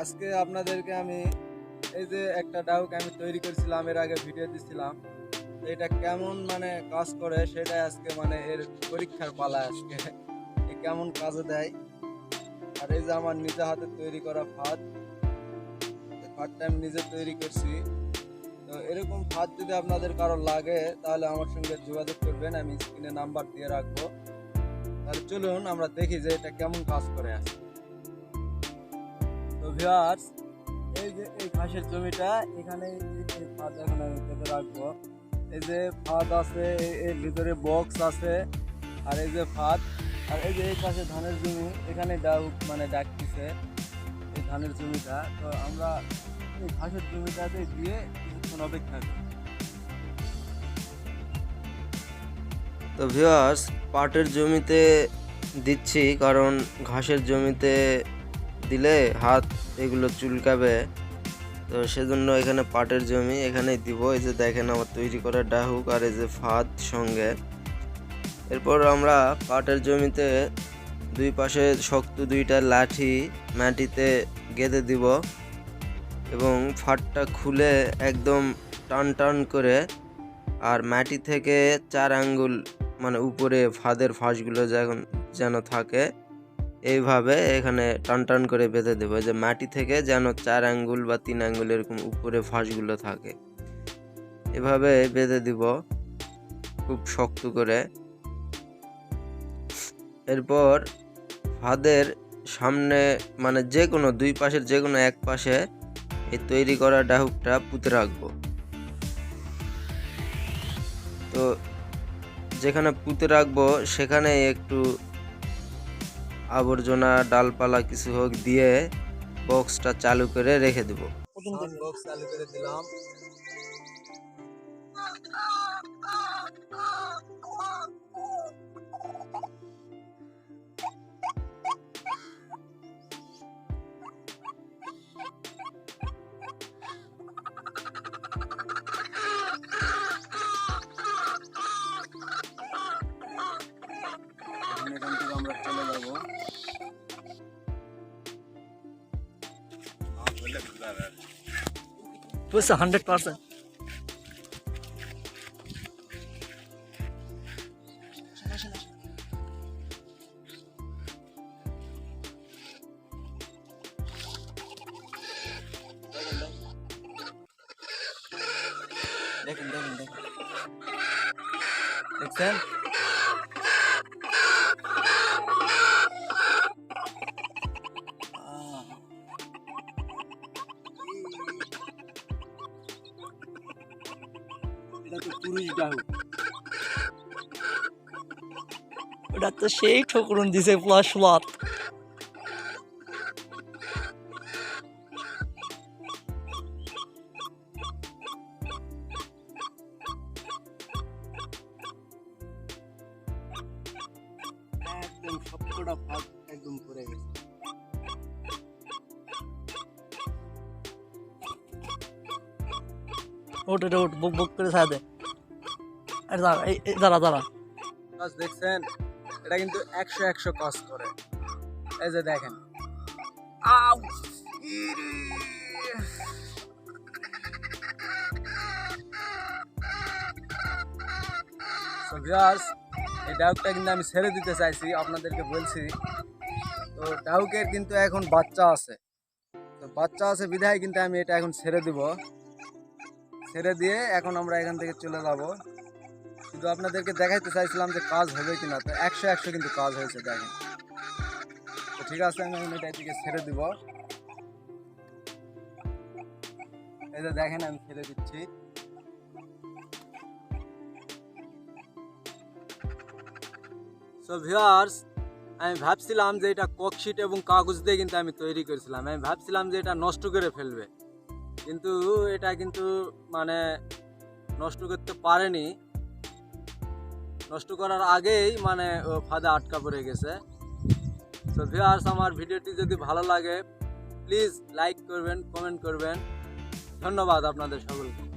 আজকে আপনাদেরকে আমি এই যে একটা ডাউক আমি তৈরি করেছিলাম, এর আগে ভিডিও দিছিলাম। এটা কেমন মানে কাজ করে সেটা আজকে মানে এর পরীক্ষার পালা আজকে। কেমন কাজে দেয়? আর এই যে আমার নিজে হাতে তৈরি করা ফাঁদ ফাঁদটা আমি নিজে তৈরি করছি তো এরকম ফাঁদ যদি আপনাদের কারও লাগে, তাহলে আমার সঙ্গে যোগাযোগ করবেন, আমি স্ক্রিনে নাম্বার দিয়ে রাখব। তাহলে চলুন, আমরা দেখি যে এটা কেমন কাজ করে আজকে তো ভিউয়ার্স এই যে এই ঘাসের জমিটা, এখানে ফাঁদ এখন আমি পেতে রাখব। এই যে ফাঁদ আছে এর ভিতরে বক্স আছে, আর এই যে ফাঁদ আর এই যে এই পাশে ধানের জমি, এখানে ডাউ মানে ডাকতেছে, এই ধানের জমিটা। তো আমরা এই ঘাসের জমিটাতে দিয়ে কিছুক্ষণ অপেক্ষা তো ভিউয়ার্স পাটের জমিতে দিচ্ছি, কারণ ঘাসের জমিতে দিলে হাত এগুলো চুলকাবে। তো সেজন্য এখানে পাটের জমি এখানে দিব। এই যে দেখেন আমার তৈরি করা ডাহুক আর এই যে ফাঁদ সঙ্গে। এরপর আমরা পাটের জমিতে দুই পাশে শক্ত দুইটা লাঠি মাটিতে গেঁথে দিব। এবং ফাটটা খুলে একদম টান টান করে আর মাটি থেকে চার আঙ্গুল মানে উপরে ফাঁদের ফাঁসগুলো যখন যেন থাকে, এইভাবে এখানে টান টান করে বেঁধে দেবো। যে মাটি থেকে যেন চার আঙ্গুল বা তিন আঙ্গুল এরকম উপরে ফাঁসগুলো থাকে, এভাবে বেঁধে দিব খুব শক্ত করে। এরপর ফাঁদের সামনে মানে যে কোনো দুই পাশের যে কোনো এক পাশে এই তৈরি করা ডাহুকটা পুঁতে রাখব। তো যেখানে পুঁতে রাখব সেখানে একটু আবর্জনা, ডালপালা কিছু হোক দিয়ে বক্সটা চালু করে রেখে দেবো। দিলাম বুঝছে হান্ড্রেড পার্সেন্ট দেখেন দেখেন দেখেন দেখছেন পুরুষ ডাহু ওটা তো সেই ঠকুরুন দিছে প্লাস প্লাট একদম সবকটা ভাগ একদম পড়ে গেছে ওট ওটা ওট বুক বুক করে ছাড় দে। আরে দাঁড়া, এই দাঁড়া দাঁড়া। দেখছেন? এটা কিন্তু একশো একশো কাজ করে। এই যে দেখেন। আউ। So এই ডাউকটা কিন্তু আমি ছেড়ে দিতে চাইছি, আপনাদেরকে বলছি। তো ডাউকের কিন্তু এখন বাচ্চা আছে। তো, বাচ্চা আছে বিধায় কিন্তু আমি এটা এখন ছেড়ে দিব। ছেড়ে দিয়ে এখন আমরা এখান থেকে চলে যাব। শুধু আপনাদেরকে দেখাইতে চাইছিলাম যে কাজ হবে কিনা, তো একশো একশো কিন্তু কাজ হয়েছে, দেখেন। তো ঠিক আছে, আমি এখন এটা থেকে ছেড়ে দিব। এই যে দেখেন, আমি ছেড়ে দিচ্ছি। সো ভিউয়ার্স আমি ভাবছিলাম যে এটা ককশিট এবং কাগজ দিয়ে কিন্তু আমি তৈরি করেছিলাম। আমি ভাবছিলাম যে এটা নষ্ট করে ফেলবে। কিন্তু এটা কিন্তু মানে নষ্ট করতে পারেনি। নষ্ট করার আগেই মানে ও ফাঁদে আটকা পড়ে গেছে। তো ভিউয়ার্স আমার ভিডিওটি যদি ভালো লাগে প্লিজ লাইক করবেন কমেন্ট করবেন। ধন্যবাদ আপনাদের সকলকে।